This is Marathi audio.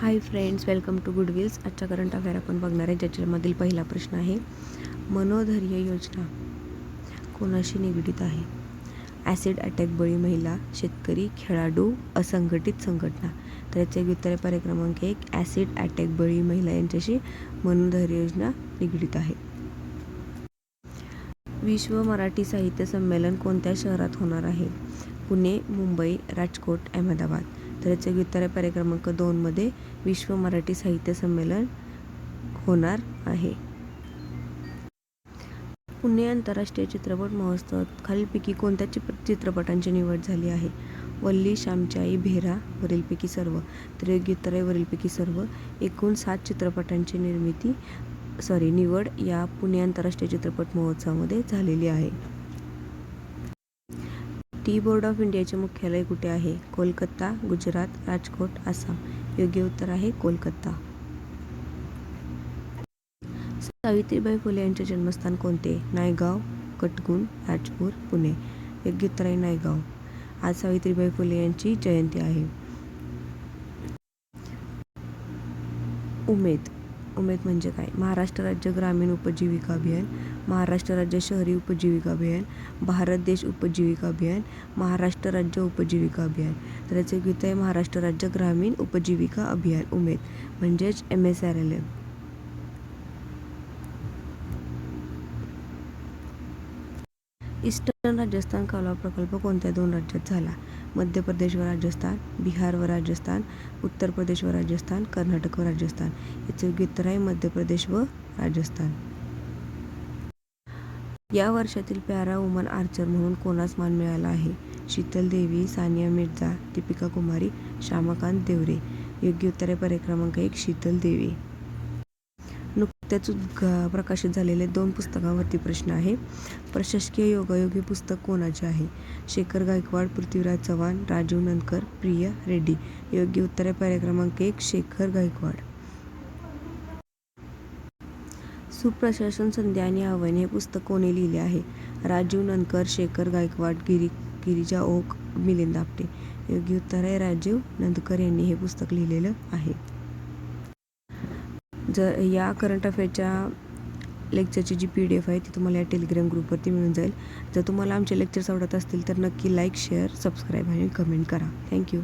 Hi friends welcome to good wills आजच्या करंट अफेअर आपण बघणार आहे ज्याच्यामधील पहिला प्रश्न आहे मनोधैर्य योजना कोणाशी निगडीत आहे? ॲसिड अटॅक बळी महिला शेतकरी खेळाडू असंघटित संघटना. तर याचे एक उत्तर पर्याय क्रमांक एक. ॲसिड अटॅक बळी महिला यांच्याशी मनोधैर्य योजना निगडीत आहे. विश्व मराठी साहित्य संमेलन कोणत्या शहरात होणार आहे? पुणे मुंबई राजकोट अहमदाबाद. तर याचे कार्यक्रमांक पर्याय क्रमांक दोनमध्ये विश्व मराठी साहित्य संमेलन होणार आहे. पुणे आंतरराष्ट्रीय चित्रपट महोत्सवात खालीलपैकी कोणत्या चिप चित्रपटांची निवड झाली आहे? वल्ली श्यामची भेरा वरीलपैकी सर्व. तर योग्य वरीलपैकी सर्व. एकूण सात चित्रपटांची निर्मिती सॉरी निवड या पुणे आंतरराष्ट्रीय चित्रपट महोत्सवामध्ये झालेली आहे. टी बोर्ड ऑफ इंडियाचे मुख्यालय कुठे आहे? कोलकाता गुजरात राजकोट आसाम. योग्य उत्तर आहे कोलकाता. सावित्रीबाई फुले यांचे जन्मस्थान कोणते? नायगाव कटगुण राजपूर पुणे. योग्य उत्तर आहे नायगाव. आज सावित्रीबाई फुले यांची जयंती आहे. उमेद. उमेद म्हणजे काय? महाराष्ट्र राज्य ग्रामीण उपजीविका अभियान महाराष्ट्र राज्य शहरी उपजीविका अभियान भारत देश उपजीविका अभियान महाराष्ट्र राज्य उपजीविका अभियान. तर याचे गीत आहे महाराष्ट्र राज्य ग्रामीण उपजीविका अभियान उमेद म्हणजेच M S R L M eastern Rajasthan कालवा प्रकल्प कोणत्या दोन राज्यात झाला? मध्य प्रदेश व राजस्थान बिहार व राजस्थान उत्तर प्रदेश व राजस्थान कर्नाटक व राजस्थान. याचे योग्य उत्तर आहे मध्य प्रदेश व राजस्थान. या वर्षातील पॅरा वुमन आर्चर म्हणून कोणास मान मिळाला आहे? शीतल देवी सानिया मिर्झा दीपिका कुमारी श्यामाकांत देवरे. योग्य उत्तर आहे पर्याय क्रमांक एक शीतल देवी. नुकत्याच उद्घा प्रकाशित झालेले दोन पुस्तकांवरती प्रश्न आहे. प्रशासकीय योगायोगी पुस्तक कोणाचे आहे? शेखर गायकवाड पृथ्वीराज चव्हाण राजीव नंदकर प्रिया रेड्डी. योग्य उत्तर आहे पर्याय क्रमांक एक शेखर गायकवाड. सुप्रशासन संध्या आणि आव्हाने हे पुस्तक कोणी लिहिले आहे? राजीव नंदकर शेखर गायकवाड गिरी गिरिजा ओक मिलिंद आपटे. योग्य उत्तर आहे राजीव नंदकर यांनी हे पुस्तक लिहिलेलं आहे. जर या करंट अफेअरच्या लेक्चरची जी पी डी एफ आहे ती तुम्हाला या टेलिग्राम ग्रुपवरती मिळून जाईल. जर तुम्हाला आमचे लेक्चर्स आवडत असतील तर नक्की लाईक शेअर सबस्क्राईब आणि कमेंट करा. Thank you